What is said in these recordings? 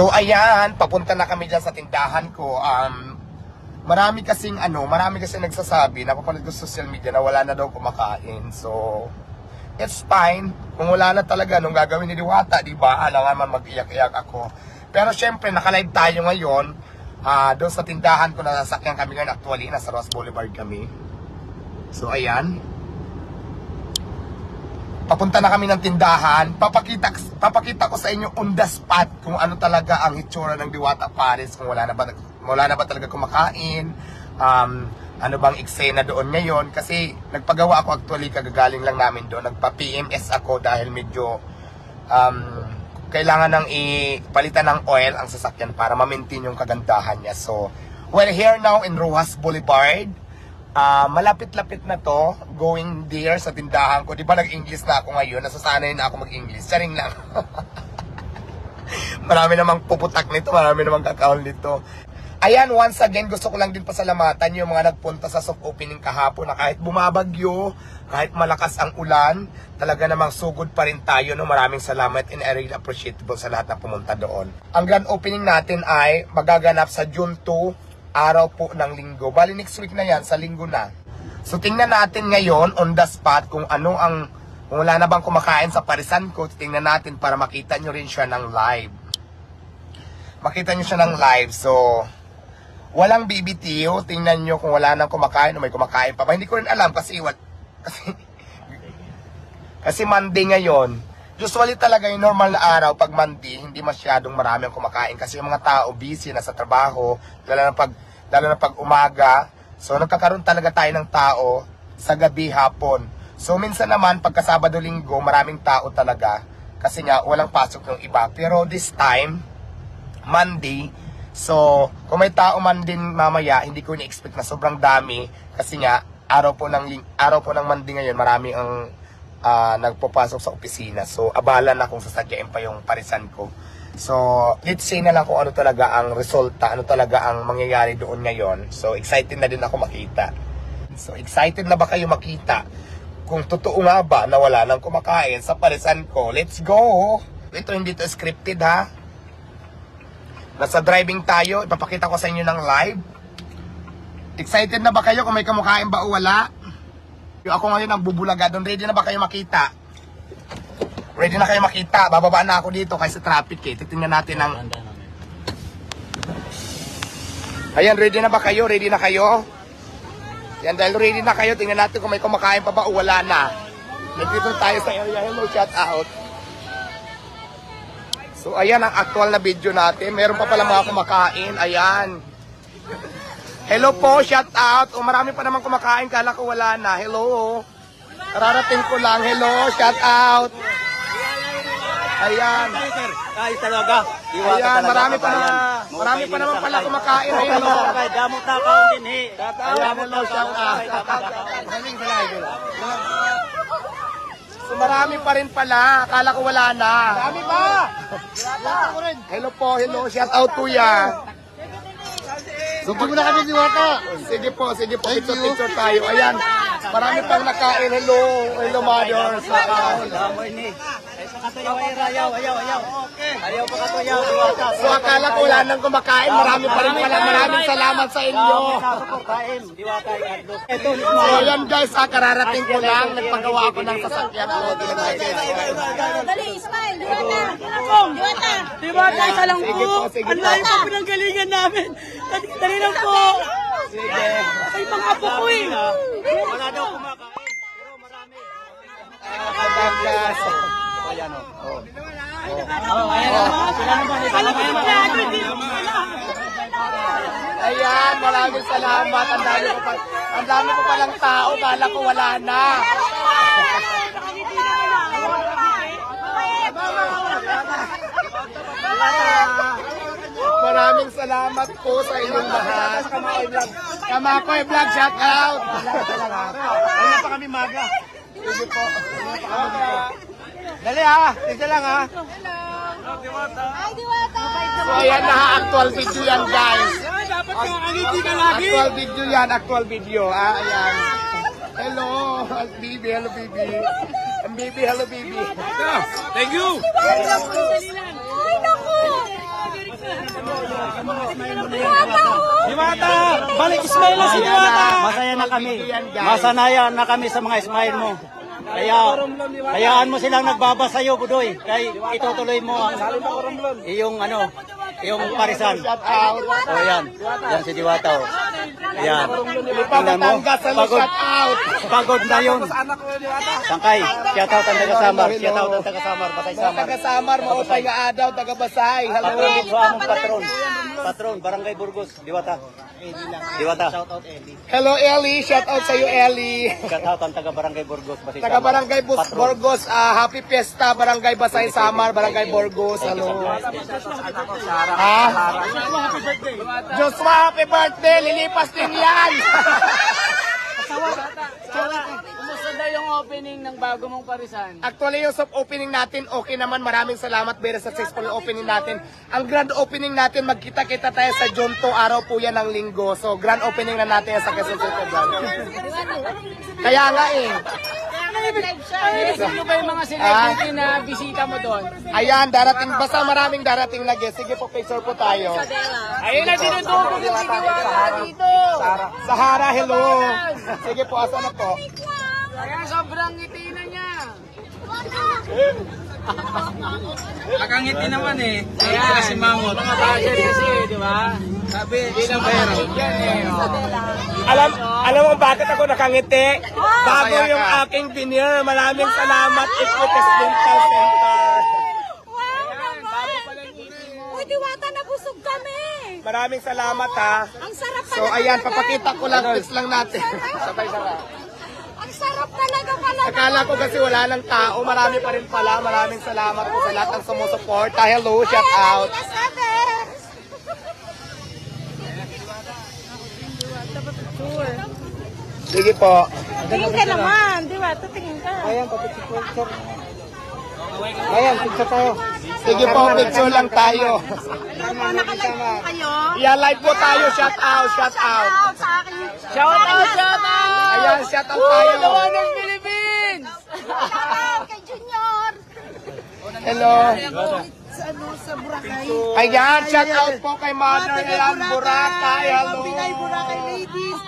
So ayan, papunta na kami dyan sa tindahan ko. Um, marami kasing ano, marami kasi nagsasabi, napapanood ko sa social media na wala na daw kumakain. So, it's fine. Kung wala na talaga, nung gagawin ni Diwata, di ba? Alam naman mag-iyak-iyak ako. Pero syempre, naka-live tayo ngayon. Ah, doon sa tindahan ko, nasasakyan kami ngayon actually, nasa Ross Boulevard kami. So, ayan. Papunta na kami ng tindahan. Papakita, papakita ko sa inyo on the spot kung ano talaga ang itsura ng Diwata Paris. Kung wala na ba, wala na ba talaga kumakain. Um, ano bang eksena doon ngayon. Kasi nagpagawa ako actually, kagagaling lang namin doon. Nagpa-PMS ako dahil medyo um, kailangan nang ipalitan ng oil ang sasakyan para ma-maintain yung kagandahan niya. So, we're here now in Rojas Boulevard. Ah, malapit-lapit na to, going there sa tindahan ko. Di ba nag-English na ako ngayon? Nasasanay na ako mag-English. Charing lang. marami namang puputak nito, marami namang kakaon nito. Ayan, once again, gusto ko lang din pasalamatan yung mga nagpunta sa soft opening kahapon na kahit bumabagyo, kahit malakas ang ulan, talaga namang sugod pa rin tayo. No? Maraming salamat and I really appreciable sa lahat na pumunta doon. Ang grand opening natin ay magaganap sa June 2, araw po ng linggo. Bali next week na yan, sa linggo na. So tingnan natin ngayon on the spot kung ano ang kung wala na bang kumakain sa parisan ko, tingnan natin para makita nyo rin siya ng live. Makita nyo siya ng live. So, walang BBTO. Tingnan nyo kung wala nang kumakain o may kumakain pa ba. Hindi ko rin alam kasi, wal, kasi, kasi Monday ngayon. Usually talaga yung normal na araw, pag Monday, hindi masyadong marami ang kumakain kasi yung mga tao busy, nasa trabaho, lalo na pag, lalo na pag umaga. So, nagkakaroon talaga tayo ng tao sa gabi, hapon. So, minsan naman, pagka Sabado, Linggo, maraming tao talaga kasi nga, walang pasok yung iba. Pero this time, Monday, so, kung may tao man din mamaya, hindi ko ni-expect na sobrang dami kasi nga, araw po ng, araw po ng Monday ngayon, marami ang ah, nagpapasok sa opisina. So, abala na kung sasagyain pa yung parisan ko. So, let's say na lang kung ano talaga ang resulta, ano talaga ang mangyayari doon ngayon. So, excited na din ako makita. So, excited na ba kayo makita? Kung totoo nga ba na wala nang kumakain sa parisan ko, let's go! Ito hindi to scripted ha. Nasa driving tayo, ipapakita ko sa inyo ng live. Excited na ba kayo kung may kumakain ba o wala? Yung ako ngayon ang bubulaga doon. Ready na ba kayo makita? Ready na kayo makita? Bababa na ako dito kasi traffic eh. Titingnan natin ang... Ayan, ready na ba kayo? Ready na kayo? Yan, dahil ready na kayo, tingnan natin kung may kumakain pa ba o wala na. Nandito tayo sa area. Hello, shout out. So, ayan ang actual na video natin. Meron pa pala mga kumakain. Ayan. Hello po, shout out. O marami pa naman kumakain, kala ko wala na. Hello. Kararating ko lang. Hello, shout out. Ayan. Ay talaga. Ayan, marami pa na, marami pa naman pala kumakain. Oh. Ay, damot na kaon din he. Ayan, hello, shout out. So marami pa rin pala. Akala ko wala na. Marami pa. Hello po, hello. Shout out kuya. Sumpag mo na kami si Wata. Sige po, sige po. Picture, picture tayo. Ayan. Marami pang nakain. Hello. Hello, mothers. So akala ko wala nang kumakain. Marami pa rin pala. Maraming salamat sa inyo. So ayan guys, ha, kararating ko lang. Nagpagawa ako ng sasakyan ko. Dali, smile. Diwata. Diwata. Diwata, isa lang po, Ang layo po pinanggalingan namin. Dali, dali lang po. Sige. Ay, mga apo ko eh. wala daw kumakain. Pero marami. Kabagas. Ayan o. Alam ko hindi ko. Ayan, maraming salamat. Ang dami ko pa, ang dami ko palang tao. Kala ko wala na. Maraming salamat po sa inyong lahat. Kamakoy Vlog, shout out. Ano pa kami maga? Sige po. Dali ha, isa lang ha. Ay, Diwata. So ayan na, actual video yan guys. Dapat nakangiti ka lagi. Actual video yan, actual video. Ah, ayan. Hello, baby, hello baby. Baby, hello baby. Thank you. Ay, Diwata! Balik Ismail na si Diwata! Masaya na kami. Masanayan na kami sa mga Ismail mo. Kaya, hayaan mo silang nagbaba sa'yo, Budoy. Kaya itutuloy mo ang iyong ano, iyong parisan. O yan, yan si Diwata. O. Ayan. Tingnan mo, pagod, pagod na yun. Sangkay, shout out ang taga-samar. Shout out ang taga-samar, batay samar. taga-samar, maupay nga adaw, taga-basay. Hello. Patron, sa among patron. Patron, Barangay Burgos, Diwata. Diwata. Shout out Eli. Hello, Ellie. Shout out sa iyo, Ellie. Shout out ang taga Barangay Burgos, batay Taga. Barangay Bus. Borgos, ah, Happy Fiesta, Barangay Basay Samar, Barangay Borgos. Hello. Ha? Joshua, happy birthday! Lilipas din yan! Kumusta daw yung opening ng bago mong parisan? Actually, yung soft opening natin, okay naman. Maraming salamat. Very successful yung opening natin. Ang grand opening natin, magkita-kita tayo sa June 2, araw po yan ng linggo. So, grand opening na natin yan sa Quezon City. Brand. Kaya nga eh. Sino ba yung mga celebrity na bisita mo doon? Ayan, darating. Basta maraming darating na guest. Sige po, picture po tayo. Ayun na, dinudugog yung Diwata dito. Sahara, hello. Sige po, asa na po? Kaya sobrang ngiti na niya. Nakangiti naman eh. Ayan, kasi mangot. Mga budget kasi, di ba? Sabi, hindi na pero. Yan eh. oh. Alam, alam mo bakit ako nakangiti? Bago yung aking veneer. Maraming salamat, Equites Dental Center. Wow naman! Uy, Diwata, nabusog kami! Maraming salamat ha. Ang sarap So talaga ayan, papakita ko lang, tips lang natin. Sabay-sabay. Ang sarap talaga pala. Akala ko kasi wala ng tao, marami pa rin pala. Maraming salamat po sa lahat ng sumusuporta. Hello, shout out. Sige po. Tingin ka naman, Diwata, tingin ka. Ayan, picture tayo. Sige po, picture lang tayo. Opo, nakalive po kayo. Yeah, live po tayo. Shout out, shout out. Out sa akin. Shout out, shout out! Ayan, shout out tayo. Gawa ng Philippines! Kay Junior. Hello. Sa ano, sa Boracay. Ayan, shout out po kay Mother Ayan Boracay. Hello. Binay Boracay ladies.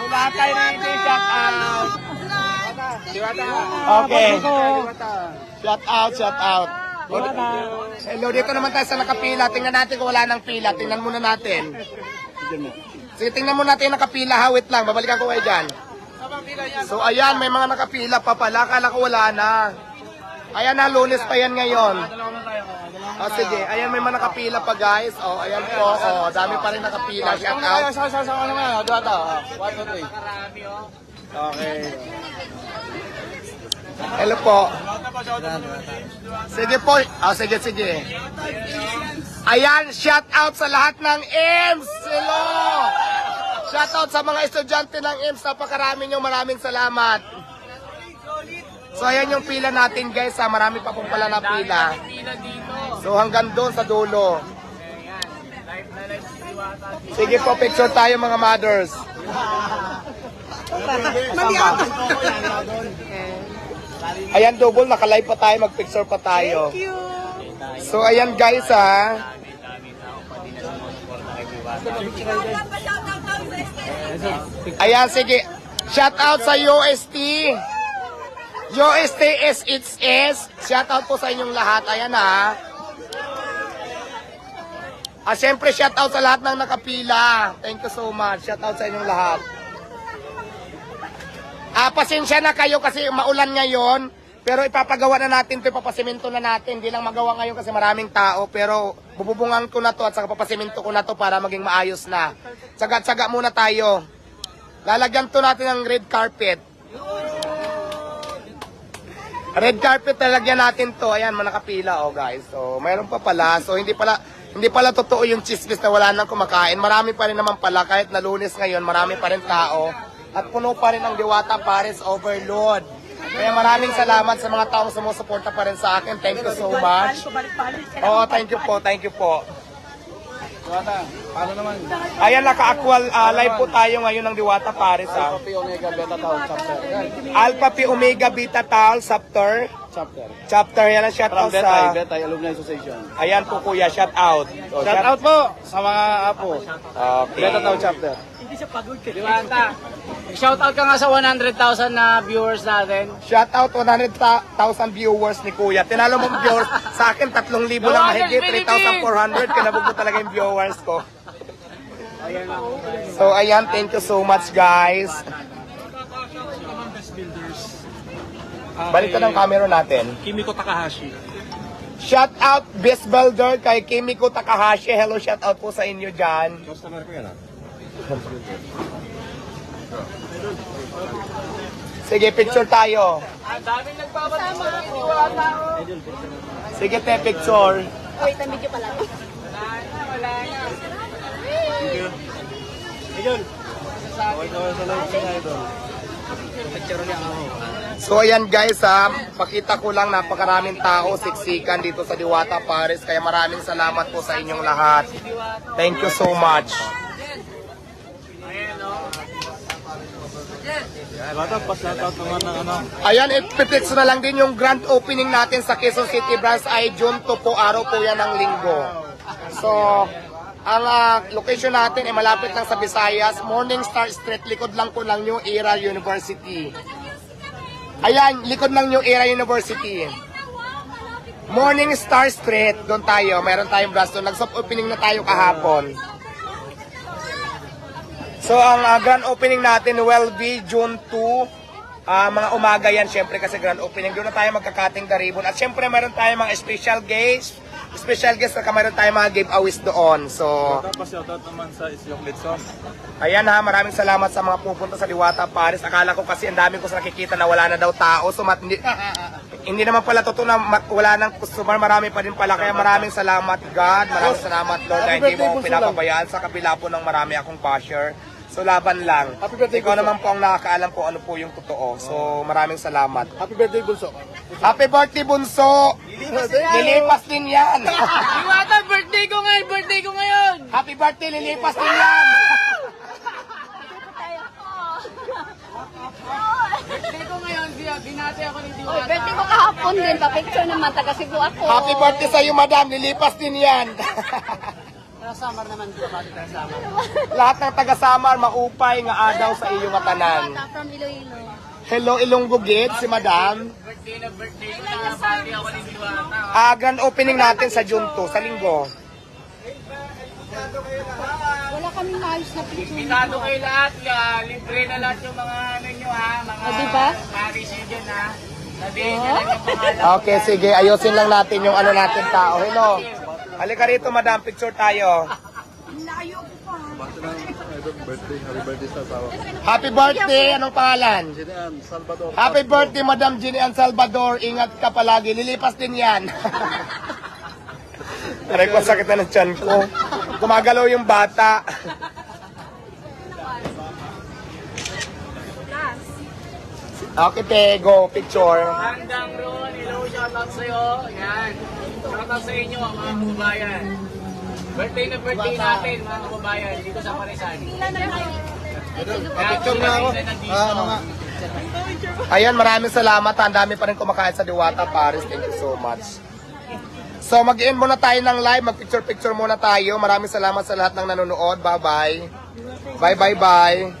Boracay Lady, shout out. Okay. Shout out, shout out. Hello, dito naman tayo sa nakapila. Tingnan natin kung wala nang pila. Tingnan muna natin. Sige, tingnan muna natin yung nakapila. Hawit lang. Babalikan ko kayo dyan. So, ayan, may mga nakapila pa pala. Kala ko wala na. Ayan na, lunes pa yan ngayon. O, sige. Ayan, may mga nakapila pa, guys. O, ayan po. O, dami pa rin nakapila. Shout out. Ano. Okay. Hello po. Sige po. Ah, sige, sige. Ayan, shout out sa lahat ng EMS. Hello. Shout out sa mga estudyante ng EMS. Napakarami nyo. Maraming salamat. So, ayan yung pila natin, guys. Ha. Marami pa pong pala na pila. So, hanggang doon sa dulo. Sige po, picture tayo mga mothers. Ayan, double, nakalive pa tayo, mag-picture pa tayo. So, ayan guys, ha. Ayan, sige. Shout out sa UST. UST SHS. Shout out po sa inyong lahat. Ayan, ha. Ah, syempre, shout out sa lahat ng nakapila. Thank you so much. Shout out sa inyong lahat. Ah, pasensya na kayo kasi maulan ngayon. Pero ipapagawa na natin 'to, ipapasimento na natin. Hindi lang magawa ngayon kasi maraming tao. Pero bububungan ko na to at saka papasimento ko na to para maging maayos na. Tsaga-tsaga muna tayo. Lalagyan to natin ng red carpet. Red carpet lalagyan natin to. Ayan, manakapila oh guys. So, mayroon pa pala. So, hindi pala hindi pala totoo yung chismis na wala nang kumakain. Marami pa rin naman pala kahit na lunes ngayon, marami pa rin tao. At puno pa rin ang Diwata Paris Overload. Kaya maraming salamat sa mga taong sumusuporta pa rin sa akin. Thank you so much. Oo, thank you po, thank you po. Diwata, paano naman? Ayan, naka-actual ah, live po tayo ngayon ng Diwata Paris. ah. Copy Omega Beta Tau Chapter. Alpha Pi Omega Beta Tau Chapter. chapter. Chapter, yan ang shout out sa... Betay Alumni Association. Ayan po kuya, shout out. O, Shout out po sa mga apo. Okay. Beta Tao chapter. Diwata. Shout out ka nga sa 100,000 na viewers natin. Shout out 100,000 viewers ni Kuya. Tinalo mong viewers. Sa akin, 3,000 lang mahigit. 3,400. Kinabog mo talaga yung viewers ko. So, ayan. Thank you so much, guys. Balik ng camera natin. Kimiko Takahashi. Shout out Best Builder kay Kimiko Takahashi. Hello, shout out po sa inyo dyan. Customer ko yan ah. Sige, picture tayo. Ang daming nagpapasama ng Diwata. Sige, te, picture. Wait, na medyo pala. Wala na, wala na. So ayan guys ha, pakita ko lang napakaraming tao siksikan dito sa Diwata Paris kaya maraming salamat po sa inyong lahat. Thank you so much. Bata, pa-shout out naman ng ano. Ayan, ipipix na lang din yung grand opening natin sa Quezon City branch ay June 2 po, araw po yan ng linggo. So, ang ah, location natin ay malapit lang sa Visayas, Morning Star Street, likod lang po ng New Era University. Ayan, likod ng New Era University. Morning Star Street, doon tayo. Meron tayong doon. Nag-soft opening na tayo kahapon. So, ang ah, grand opening natin will be June 2. Ah, mga umaga yan, syempre kasi grand opening. Doon na tayo magkakating the ribbon. At syempre, meron tayong mga special guests. Special guests na meron tayong mga giveaways doon. So, Pa-shout out naman sa Isyong Litson. Ayan ha, maraming salamat sa mga pupunta sa Liwata, Paris. Akala ko kasi ang dami ko sa nakikita na wala na daw tao. So, mat, hindi, hindi naman pala totoo na mat, wala nang customer. Marami pa din pala. Kaya maraming salamat God. Maraming salamat Lord. Dahil hindi mo ako pinapabayaan. Sa kabila po ng marami akong basher. So, laban lang. Ikaw naman po ang nakakaalam po ano po yung totoo. So, maraming salamat. Happy birthday, Bunso. Happy birthday, Bunso! Lilipas din yan! Diwata, birthday ko ngayon, birthday ko ngayon. Happy birthday, lilipas din yan! Birthday ko ngayon, di- binati ako ni Diwata. Birthday ko kahapon din. Pa-picture naman. Taga Cebu ako. Happy birthday sa iyo, madam. Lilipas din yan. Summer naman, di ba? Summer. Lahat ng taga-Samar, maupay nga adaw sa iyo matanan. from Iloilo. Hello, Ilonggo Gate, si madam. Birthday na birthday ko na bati ako ni Diwata. Ah, grand opening natin sa June 2, sa linggo. Wala kaming maayos na picture. Pitado kayo lahat, ah, libre na lahat yung mga ano nyo ha, mga Ah, diba? Paris dyan ha. Sabihin nyo lang yung pangalan. Okay, sige, ayusin lang natin yung ano natin tao. Hello. Halika rito, madam, picture tayo. Happy birthday, anong pangalan? Jinean, Salvador. Happy birthday, Madam Ann Salvador. Ingat ka palagi. Lilipas din yan. Aray ko, sakit na ng tiyan ko. Gumagalaw yung bata. Okay, te, go, picture. Hanggang roon, hello, shoutout sa'yo. Yan. Shoutout sa inyo, mga kababayan. Birthday na birthday natin, mga kababayan, dito sa Parisan. Picture na ako. ano nga? Ayan, maraming salamat. Ang dami pa rin kumakain sa Diwata, Paris. Thank you so much. So, mag-end muna tayo ng live. Mag-picture-picture muna tayo. Maraming salamat sa lahat ng nanonood. Bye-bye. Bye-bye-bye.